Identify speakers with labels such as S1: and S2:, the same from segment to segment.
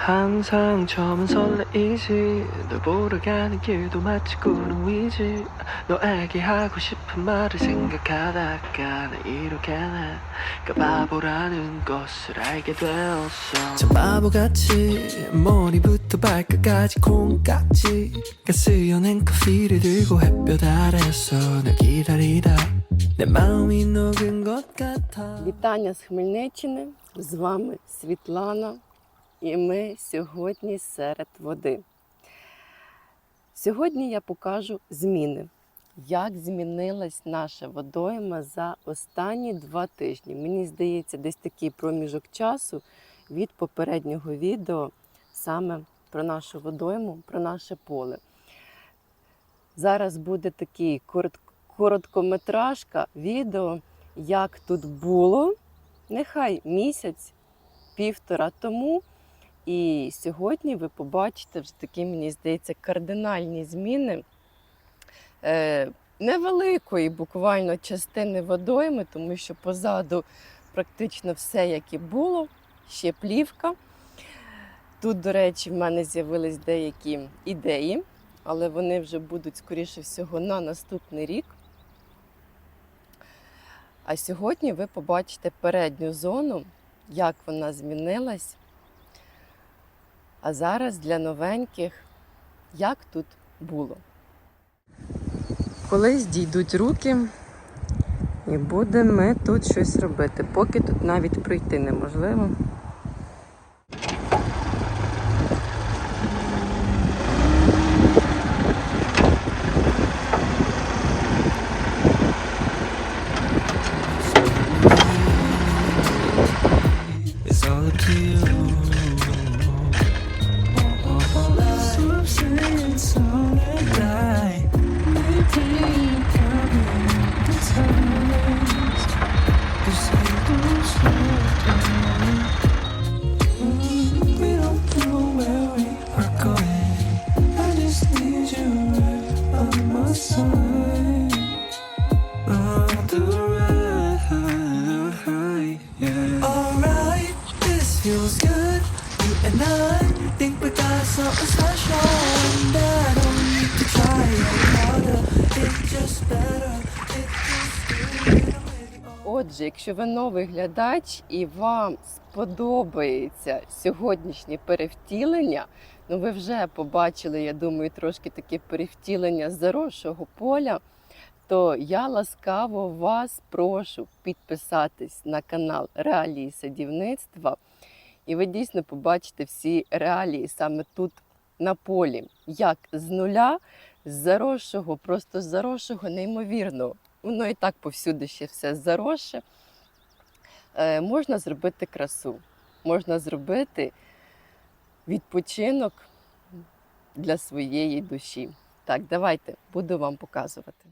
S1: 항상 처음은 설레이지 널 보러 가는 길도 마치 구름 위지 너에게 하고 싶은 말을 생각하다가 나 이렇게 내가 바보라는 것을 알게 되었어 참 바보같이 머리부터 발끝까지 콩깍지가 쓰여낸 커피를 들고 햇볕 아래서 널 기다리다 내 마음이 녹은 것 같아
S2: Вітання з Хмельниччини. З вами Світлана. І ми сьогодні серед води. Сьогодні я покажу зміни, як змінилась наша водойма за останні два тижні. Мені здається, десь такий проміжок часу від попереднього відео саме про нашу водойму, про наше поле. Зараз буде такий короткометражка відео, як тут було, нехай місяць, півтора тому. І сьогодні ви побачите вже такі, мені здається, кардинальні зміни е, невеликої буквально частини водойми, тому що позаду практично все, як і було, ще плівка. Тут, до речі, в мене з'явились деякі ідеї, але вони вже будуть, скоріше всього, на наступний рік. А сьогодні ви побачите передню зону, як вона змінилась. А зараз для новеньких, як тут було. Колись дійдуть руки, і будемо ми тут щось робити, поки тут навіть пройти неможливо. Отже, якщо ви новий глядач і вам сподобається сьогоднішнє перевтілення, ну ви вже побачили, я думаю, трошки таке перевтілення заросшого поля, то я ласкаво вас прошу підписатись на канал Реалії садівництва, і ви дійсно побачите всі реалії саме тут на полі, як з нуля, з заросшого, просто з заросшого, неймовірно. Воно і так повсюди ще все заросше. Е, можна зробити красу, можна зробити відпочинок для своєї душі. Так, давайте буду вам показувати.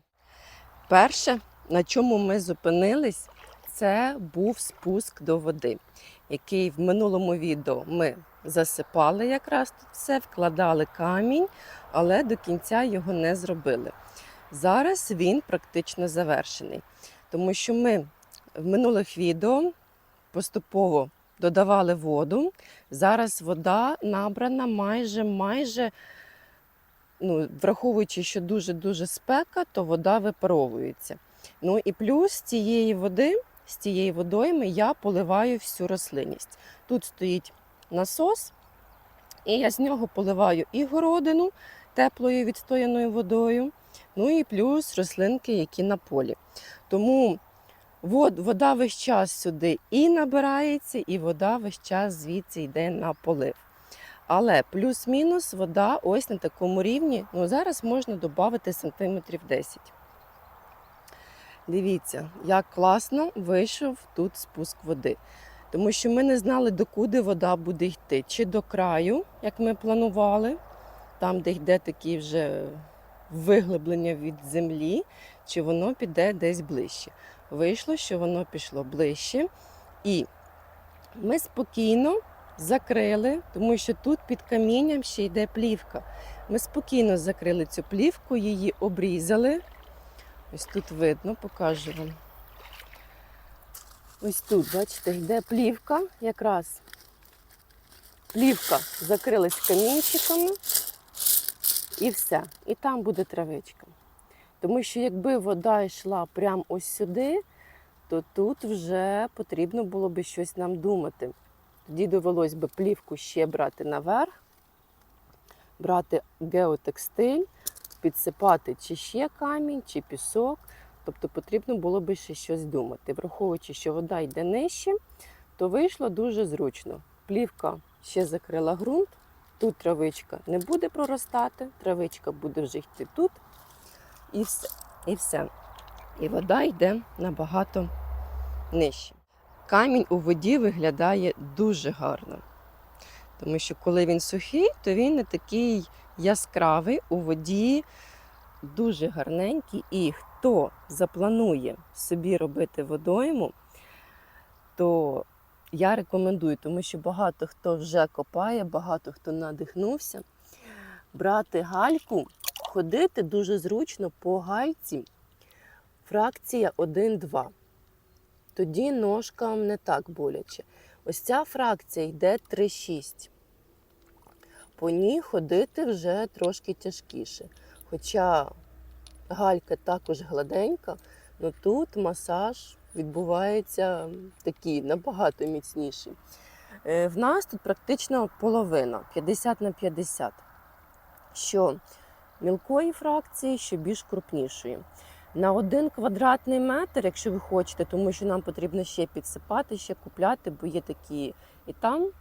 S2: Перше, на чому ми зупинились, це був спуск до води, який в минулому відео ми засипали якраз тут все, вкладали камінь, але до кінця його не зробили. Зараз він практично завершений, тому що ми в минулих відео поступово додавали воду. Зараз вода набрана майже майже, ну, враховуючи, що дуже-дуже спека, то вода випаровується. Ну і плюс з цієї води, з цієї водойми я поливаю всю рослинність. Тут стоїть насос, і я з нього поливаю і городину теплою відстояною водою. Ну і плюс рослинки, які на полі. Тому вода весь час сюди і набирається, і вода весь час звідси йде на полив. Але плюс-мінус вода ось на такому рівні. Ну, зараз можна додати сантиметрів 10. Дивіться, як класно вийшов тут спуск води. Тому що ми не знали, докуди вода буде йти. Чи до краю, як ми планували, там, де йде такі вже виглиблення від землі, чи воно піде десь ближче. Вийшло, що воно пішло ближче. І ми спокійно закрили, тому що тут під камінням ще йде плівка. Ми спокійно закрили цю плівку, її обрізали. Ось тут видно, покажу вам. Ось тут, бачите, йде плівка якраз плівка закрилась камінчиками і все. І там буде травичка. Тому що якби вода йшла прямо ось сюди, то тут вже потрібно було би щось нам думати. Тоді довелось би плівку ще брати наверх, брати геотекстиль, підсипати чи ще камінь, чи пісок. Тобто потрібно було би ще щось думати. Враховуючи, що вода йде нижче, то вийшло дуже зручно. Плівка ще закрила ґрунт, тут травичка не буде проростати, травичка буде вже йти тут. І все. І все. І вода йде набагато нижче. Камінь у воді виглядає дуже гарно. Тому що коли він сухий, то він не такий яскравий у воді, дуже гарненький. І хто запланує собі робити водойму, то я рекомендую, тому що багато хто вже копає, багато хто надихнувся. Брати гальку, ходити дуже зручно по гальці. Фракція 1-2. Тоді ножкам не так боляче. Ось ця фракція йде 3-6. По ній ходити вже трошки тяжкіше. Хоча галька також гладенька, але тут масаж відбувається такий набагато міцніший. Е, В нас тут практично половина 50 на 50. Що мілкої фракції, що більш крупнішої. На один квадратний метр, якщо ви хочете, тому що нам потрібно ще підсипати, ще купляти, бо є такі і там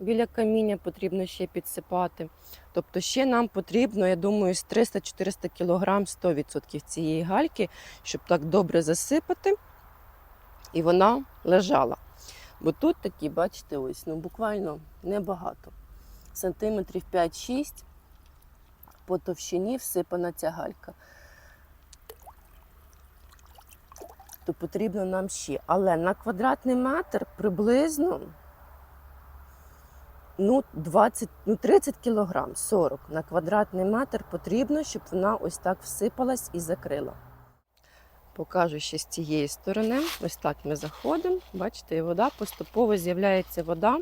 S2: біля каміння потрібно ще підсипати. Тобто ще нам потрібно, я думаю, з 300-400 кг 100% цієї гальки, щоб так добре засипати, і вона лежала. Бо тут такі, бачите, ось, ну буквально небагато. Сантиметрів 5-6 по товщині всипана ця галька. То потрібно нам ще. Але на квадратний метр приблизно ну, 20, ну, 30 кілограм, 40 на квадратний метр потрібно, щоб вона ось так всипалась і закрила. Покажу ще з цієї сторони. Ось так ми заходимо. Бачите, і вода поступово з'являється вода,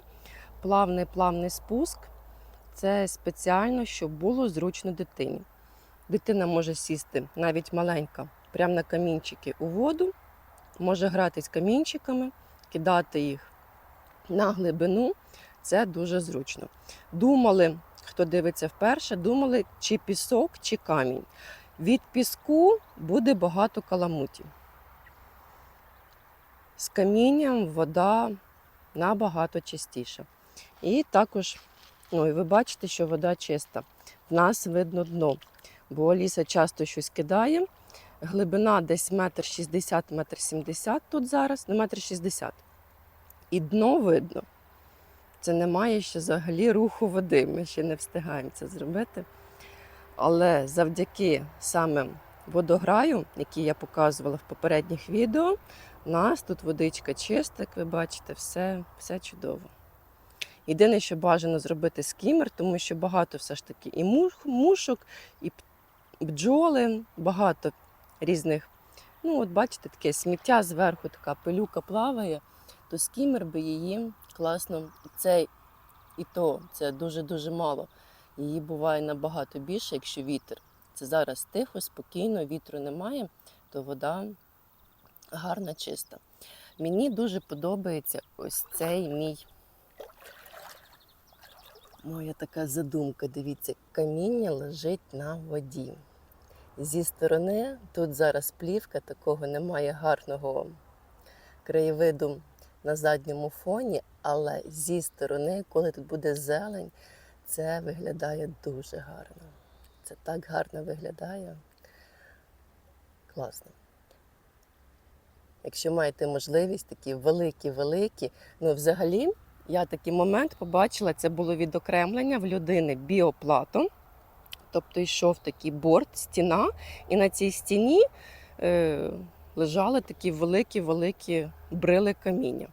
S2: плавний плавний спуск. Це спеціально, щоб було зручно дитині. Дитина може сісти, навіть маленька, прямо на камінчики у воду, може грати з камінчиками, кидати їх на глибину. Це дуже зручно. Думали, хто дивиться вперше, думали, чи пісок, чи камінь. Від піску буде багато каламутів. З камінням вода набагато чистіша. І також, ну і ви бачите, що вода чиста. В нас видно дно, бо Аліса часто щось кидає. Глибина десь метр шістдесят, метр сімдесят тут зараз, ну метр шістдесят. І дно видно. Це немає ще взагалі руху води. Ми ще не встигаємо це зробити. Але завдяки саме водограю, який я показувала в попередніх відео, у нас тут водичка чиста, як ви бачите, все, все чудово. Єдине, що бажано зробити скімер, тому що багато все ж таки і мушок, і бджоли, багато різних. Ну, от бачите, таке сміття зверху, така пилюка плаває, то скімер би її класно. Цей і то це дуже-дуже мало. Її буває набагато більше, якщо вітер. Це зараз тихо, спокійно, вітру немає, то вода гарна, чиста. Мені дуже подобається ось цей мій. Моя така задумка. Дивіться, каміння лежить на воді. Зі сторони тут зараз плівка, такого немає гарного краєвиду на задньому фоні, але зі сторони, коли тут буде зелень, це виглядає дуже гарно. Це так гарно виглядає. Класно. Якщо маєте можливість, такі великі-великі. Ну, взагалі, я такий момент побачила, це було відокремлення в людини біоплатом. Тобто йшов такий борт, стіна, і на цій стіні е, лежали такі великі-великі брили каміння.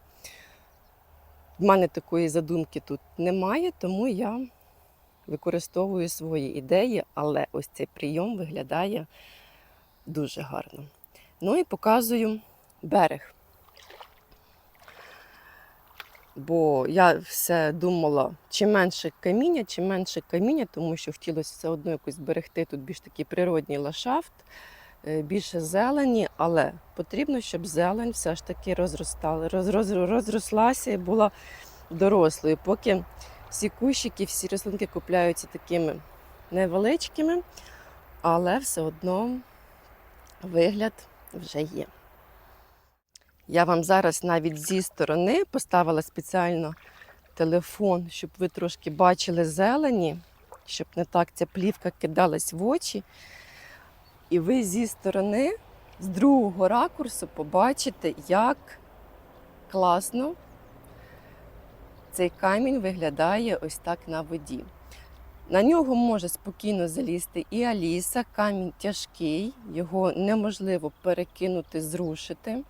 S2: В мене такої задумки тут немає, тому я використовую свої ідеї, але ось цей прийом виглядає дуже гарно. Ну і показую берег. Бо я все думала, чим менше каміння, чим менше каміння, тому що хотілося все одно якось зберегти тут більш такий природній ландшафт, е, більше зелені, але потрібно, щоб зелень все ж таки розростала, роз, роз, розрослася і була дорослою. Поки всі кущики, всі рослинки купляються такими невеличкими, але все одно вигляд вже є. Я вам зараз навіть зі сторони поставила спеціально телефон, щоб ви трошки бачили зелені, щоб не так ця плівка кидалась в очі. І ви зі сторони, з другого ракурсу, побачите, як класно цей камінь виглядає ось так на воді. На нього може спокійно залізти і Аліса. Камінь тяжкий, його неможливо перекинути, зрушити.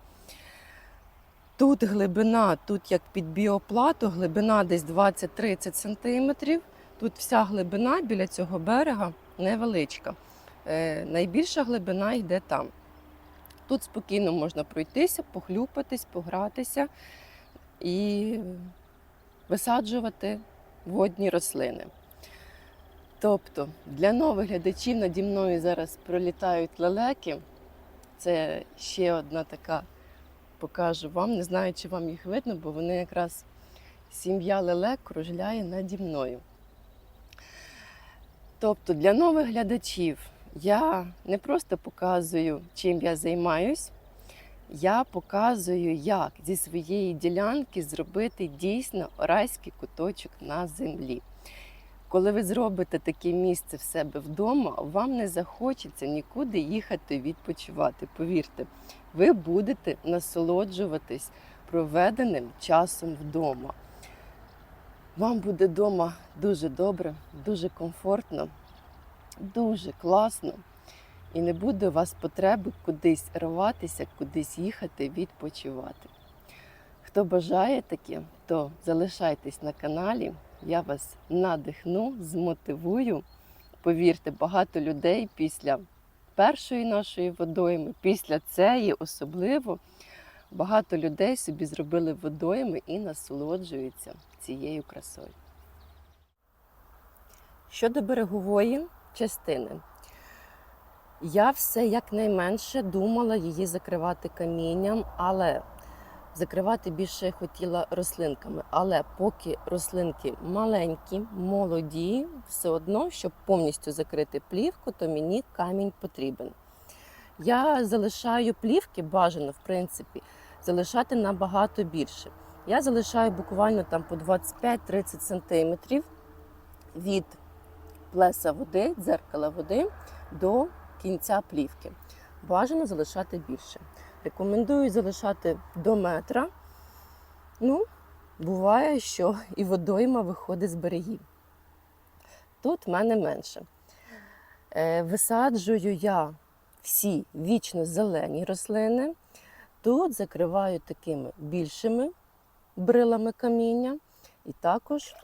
S2: Тут глибина, тут як під біоплату, глибина десь 20-30 см. Тут вся глибина біля цього берега невеличка. Е, найбільша глибина йде там. Тут спокійно можна пройтися, похлюпатись, погратися і висаджувати водні рослини. Тобто для нових глядачів наді мною зараз пролітають лелеки. Це ще одна така покажу вам. Не знаю, чи вам їх видно, бо вони якраз сім'я лелек кружляє наді мною. Тобто для нових глядачів я не просто показую, чим я займаюсь, я показую, як зі своєї ділянки зробити дійсно райський куточок на землі. Коли ви зробите таке місце в себе вдома, вам не захочеться нікуди їхати відпочивати. Повірте, ви будете насолоджуватись проведеним часом вдома. Вам буде вдома дуже добре, дуже комфортно, дуже класно. І не буде у вас потреби кудись рватися, кудись їхати, відпочивати. Хто бажає таке, то залишайтесь на каналі. Я вас надихну, змотивую. Повірте, багато людей після першої нашої водойми, після цієї особливо, багато людей собі зробили водойми і насолоджуються цією красою. Щодо берегової частини, я все якнайменше думала її закривати камінням, але закривати більше хотіла рослинками. Але поки рослинки маленькі, молоді, все одно, щоб повністю закрити плівку, то мені камінь потрібен. Я залишаю плівки, бажано, в принципі, залишати набагато більше. Я залишаю буквально там по 25-30 см від плеса води, дзеркала води до кінця плівки. Бажано залишати більше. Рекомендую залишати до метра. Ну, буває, що і водойма виходить з берегів. Тут в мене менше. Е, Висаджую я всі вічно зелені рослини. Тут закриваю такими більшими брилами каміння. І також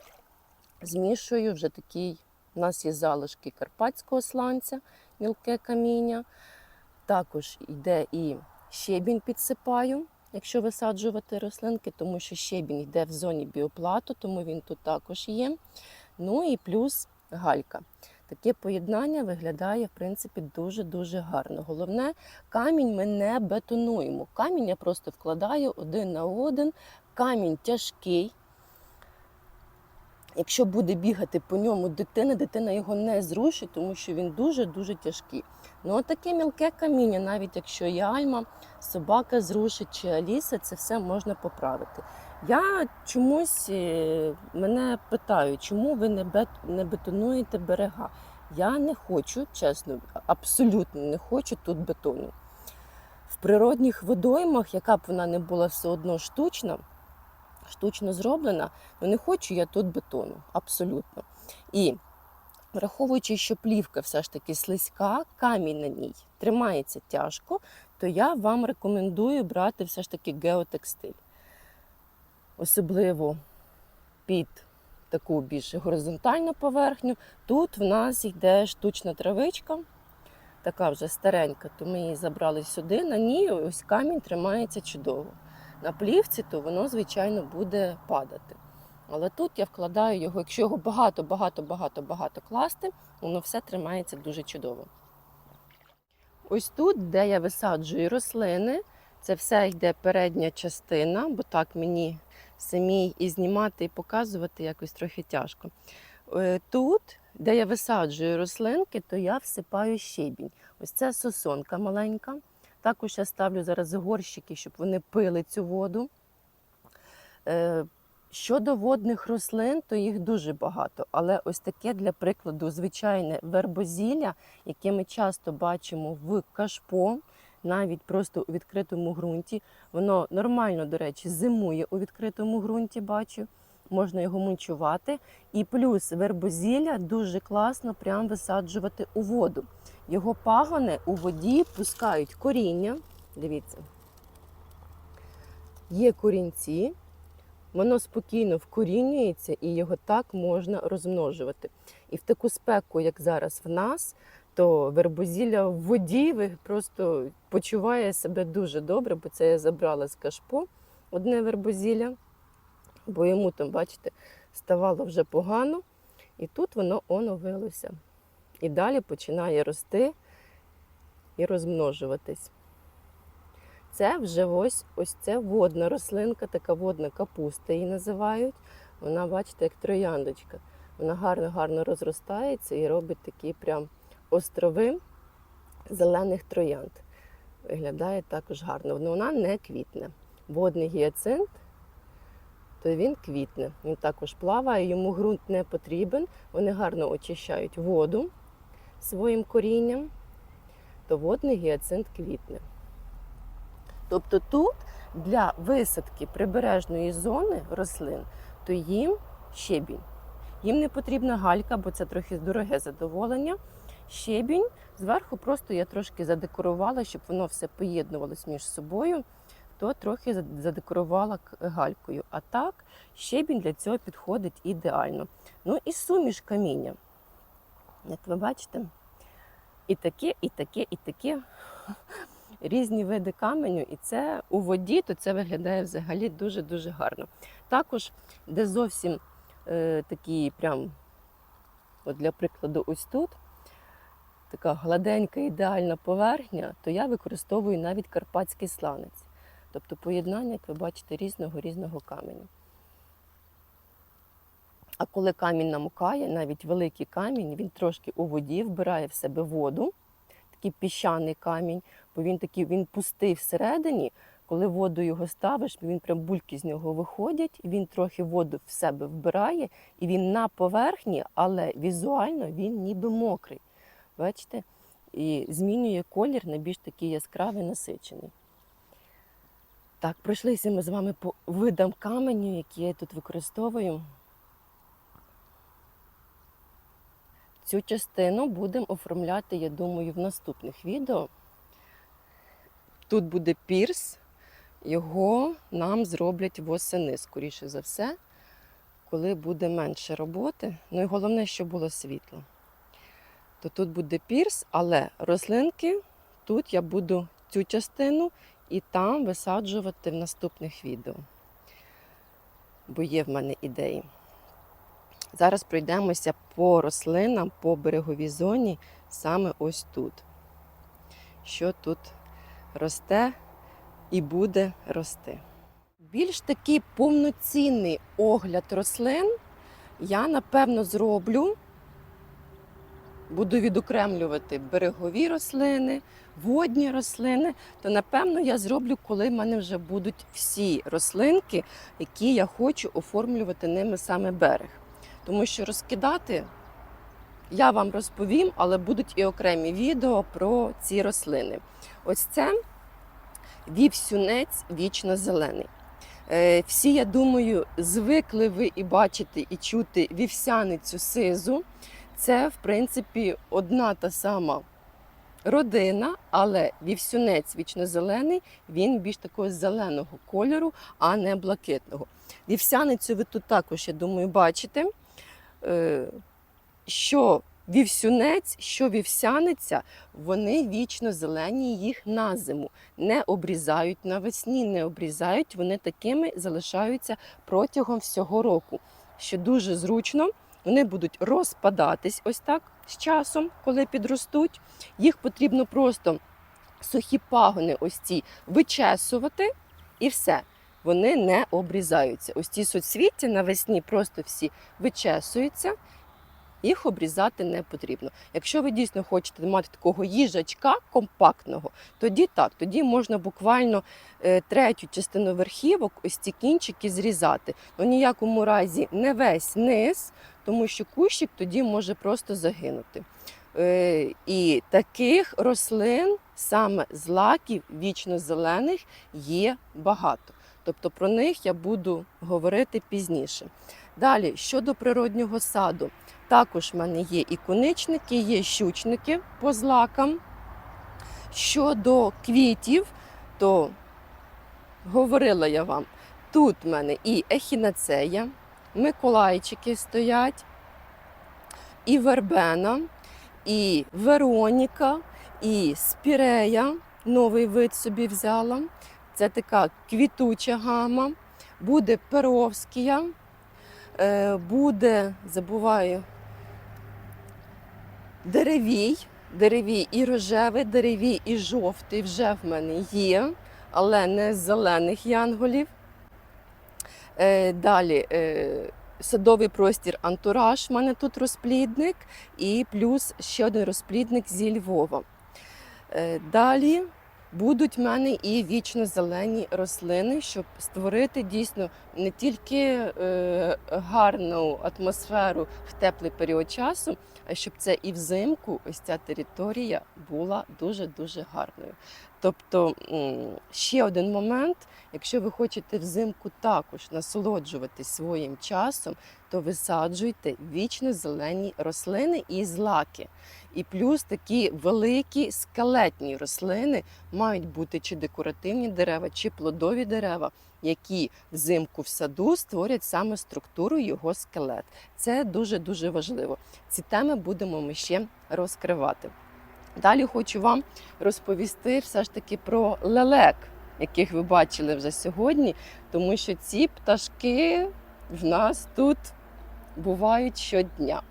S2: змішую вже такий, у нас є залишки карпатського сланця, мілке каміння. Також йде і щебінь підсипаю, якщо висаджувати рослинки, тому що щебінь йде в зоні біоплату, тому він тут також є. Ну і плюс галька. Таке поєднання виглядає, в принципі, дуже-дуже гарно. Головне, камінь ми не бетонуємо. Камінь я просто вкладаю один на один. Камінь тяжкий. Якщо буде бігати по ньому дитина, дитина його не зрушить, тому що він дуже-дуже тяжкий. Ну, от таке мілке каміння, навіть якщо є альма, собака зрушить чи Аліса, це все можна поправити. Я чомусь е, мене питають, чому ви не бетонуєте берега. Я не хочу, чесно, абсолютно не хочу тут бетону. В природних водоймах, яка б вона не була все одно штучна, штучно зроблена, ну не хочу я тут бетону, абсолютно. І враховуючи, що плівка все ж таки слизька, камінь на ній тримається тяжко, то я вам рекомендую брати все ж таки геотекстиль. Особливо під таку більш горизонтальну поверхню. Тут в нас йде штучна травичка, така вже старенька, то ми її забрали сюди. На ній ось камінь тримається чудово. На плівці, то воно, звичайно, буде падати. Але тут я вкладаю його, якщо його багато, багато, багато, багато класти, воно все тримається дуже чудово. Ось тут, де я висаджую рослини, це все йде передня частина, бо так мені самій і знімати, і показувати якось трохи тяжко. Е, Тут, де я висаджую рослинки, то я всипаю щебінь. Ось це сосонка маленька. Також я ставлю зараз горщики, щоб вони пили цю воду. Е, Щодо водних рослин, то їх дуже багато. Але ось таке, для прикладу, звичайне вербозілля, яке ми часто бачимо в кашпо, навіть просто у відкритому ґрунті. Воно нормально, до речі, зимує у відкритому ґрунті, бачу. Можна його мульчувати. І плюс вербозілля дуже класно прям висаджувати у воду. Його пагони у воді пускають коріння. Дивіться. Є корінці, воно спокійно вкорінюється і його так можна розмножувати. І в таку спеку, як зараз в нас, то вербозілля в воді просто почуває себе дуже добре, бо це я забрала з кашпо одне вербозілля, бо йому там, бачите, ставало вже погано, і тут воно оновилося. І далі починає рости і розмножуватись. Це вже ось ось це водна рослинка, така водна капуста її називають. Вона, бачите, як трояндочка. Вона гарно-гарно розростається і робить такі прям острови зелених троянд. Виглядає також гарно. Але Вона не квітне. Водний гіацинт, то він квітне. Він також плаває, йому ґрунт не потрібен. Вони гарно очищають воду своїм корінням, то водний гіацинт квітне. Тобто тут для висадки прибережної зони рослин, то їм щебінь. Їм не потрібна галька, бо це трохи дороге задоволення. Щебінь зверху просто я трошки задекорувала, щоб воно все поєднувалось між собою, то трохи задекорувала галькою. А так, щебінь для цього підходить ідеально. Ну і суміш каміння. Як ви бачите, і таке, і таке, і таке різні види каменю, і це у воді, то це виглядає взагалі дуже-дуже гарно. Також, де зовсім е, такі, прям, от для прикладу, ось тут така гладенька ідеальна поверхня, то я використовую навіть карпатський сланець. Тобто поєднання, як ви бачите, різного різного каменю. А коли камінь намокає, навіть великий камінь, він трошки у воді вбирає в себе воду, такий піщаний камінь, бо він такий він пустий всередині. Коли воду його ставиш, він прям бульки з нього виходять, він трохи воду в себе вбирає, і він на поверхні, але візуально він ніби мокрий. Бачите? І змінює колір на більш такий яскравий, насичений. Так, пройшлися ми з вами по видам каменю, які я тут використовую. Цю частину будемо оформляти, я думаю, в наступних відео. Тут буде пірс, його нам зроблять восени, скоріше за все, коли буде менше роботи. Ну і головне, щоб було світло. То тут буде пірс, але рослинки тут я буду цю частину і там висаджувати в наступних відео. Бо є в мене ідеї. Зараз пройдемося по рослинам, по береговій зоні, саме ось тут. Що тут росте і буде рости. Більш такий повноцінний огляд рослин я напевно зроблю. Буду відокремлювати берегові рослини, водні рослини, то напевно я зроблю, коли в мене вже будуть всі рослинки, які я хочу оформлювати ними саме берег. Тому що розкидати я вам розповім, але будуть і окремі відео про ці рослини. Ось це вівсюнець вічно зелений. Е, Всі, я думаю, звикли ви і бачити, і чути вівсяницю сизу. Це, в принципі, одна та сама родина, але вівсюнець вічно-зелений, він більш такого зеленого кольору, а не блакитного. Вівсяницю ви тут також, я думаю, бачите. Е, Що вівсюнець, що вівсяниця, вони вічно зелені їх на зиму. Не обрізають навесні, не обрізають, вони такими залишаються протягом всього року. Що дуже зручно, вони будуть розпадатись ось так з часом, коли підростуть. Їх потрібно просто сухі пагони ось ці вичесувати і все. Вони не обрізаються. Ось ці соцвіття навесні просто всі вичесуються, їх обрізати не потрібно. Якщо ви дійсно хочете мати такого їжачка компактного, тоді так, тоді можна буквально е, третю частину верхівок, ось ці кінчики зрізати. Ну ніякому разі не весь низ, тому що кущик тоді може просто загинути. Е, І таких рослин, саме злаків вічно-зелених, є багато. Тобто про них я буду говорити пізніше. Далі, щодо природнього саду, також в мене є і коничники, є щучники по злакам. Щодо квітів, то говорила я вам, тут в мене і ехінацея, миколайчики стоять, і вербена, і Вероніка, і спірея. Новий вид собі взяла. Це така квітуча гама. Буде перовськія, е, буде, забуваю, деревій. Деревій і рожевий, деревій і жовтий вже в мене є, але не з зелених янголів. Е, Далі е, садовий простір антураж. У мене тут розплідник, і плюс ще один розплідник зі Львова. Далі будуть в мене і вічно зелені рослини, щоб створити дійсно не тільки е, гарну атмосферу в теплий період часу, а щоб це і взимку ось ця територія була дуже-дуже гарною. Тобто ще один момент, якщо ви хочете взимку також насолоджуватись своїм часом, то висаджуйте вічно зелені рослини і злаки. І плюс такі великі скелетні рослини мають бути чи декоративні дерева, чи плодові дерева, які взимку в саду створять саме структуру його скелет. Це дуже дуже важливо. Ці теми будемо ми ще розкривати. Далі хочу вам розповісти все ж таки про лелек, яких ви бачили вже сьогодні, тому що ці пташки в нас тут бувають щодня.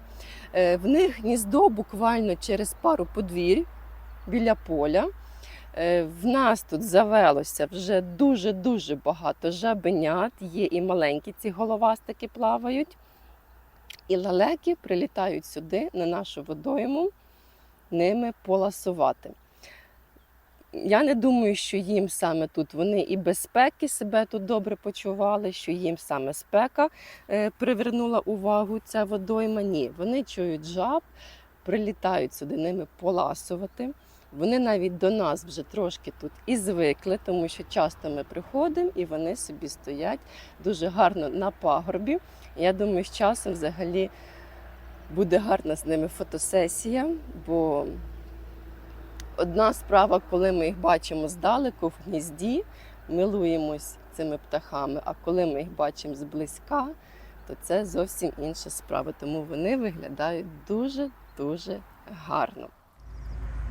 S2: Е, В них гніздо буквально через пару подвір'я біля поля. Е, В нас тут завелося вже дуже-дуже багато жабенят, є і маленькі ці головастики плавають. І лелеки прилітають сюди на нашу водойму ними поласувати. Я не думаю, що їм саме тут вони і безпеки себе тут добре почували, що їм саме спека е, привернула увагу ця водойма. Ні, вони чують жаб, прилітають сюди ними поласувати. Вони навіть до нас вже трошки тут і звикли, тому що часто ми приходимо і вони собі стоять дуже гарно на пагорбі. Я думаю, з часом взагалі буде гарна з ними фотосесія, бо одна справа, коли ми їх бачимо здалеку в гнізді, милуємось цими птахами, а коли ми їх бачимо зблизька, то це зовсім інша справа. Тому вони виглядають дуже-дуже гарно.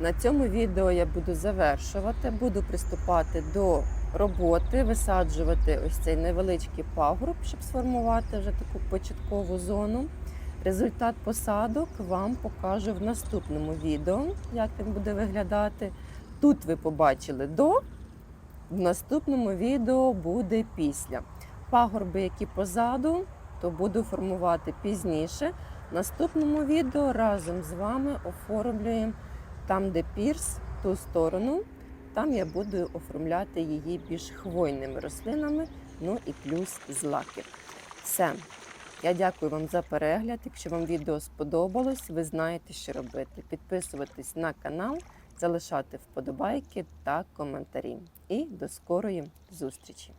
S2: На цьому відео я буду завершувати, буду приступати до роботи, висаджувати ось цей невеличкий пагорб, щоб сформувати вже таку початкову зону. Результат посадок вам покажу в наступному відео, як він буде виглядати. Тут ви побачили до, в наступному відео буде після. Пагорби, які позаду, то буду формувати пізніше. В наступному відео разом з вами оформлюємо там, де пірс, ту сторону. Там я буду оформляти її більш хвойними рослинами, ну і плюс злаки. Все. Я дякую вам за перегляд. Якщо вам відео сподобалось, ви знаєте, що робити. Підписуватись на канал, залишати вподобайки та коментарі. І до скорої зустрічі!